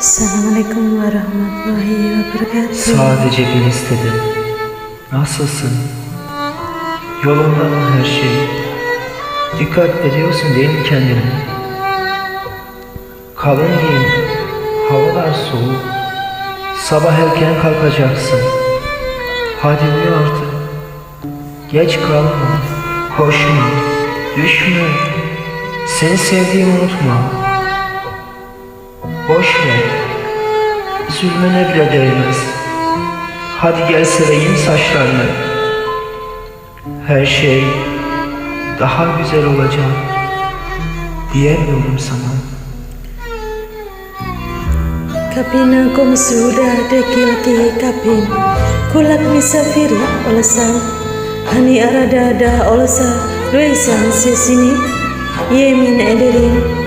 Assalamualaikum warahmatullahi wabarakatuh. Sadece bir istedim. Nasılsın? Yolunda mı her şey? Dikkat ediyorsun değil mi kendine? Kalın giyin. Havalar soğuk. Sabah erken kalkacaksın. Hadi uyu artık. Geç kalma. Koşma. Düşme. Seni sevdiğimi unutma. Boş ver. Zulmene bile değmez. Hadi gel seveyim saçlarını. Her şey daha güzel olacak. Diyemiyorum sana. Kapina ko masuda dekil kapin Kulak misafiri olasan Hani arada da olasa Luisan sesini Yemin ederim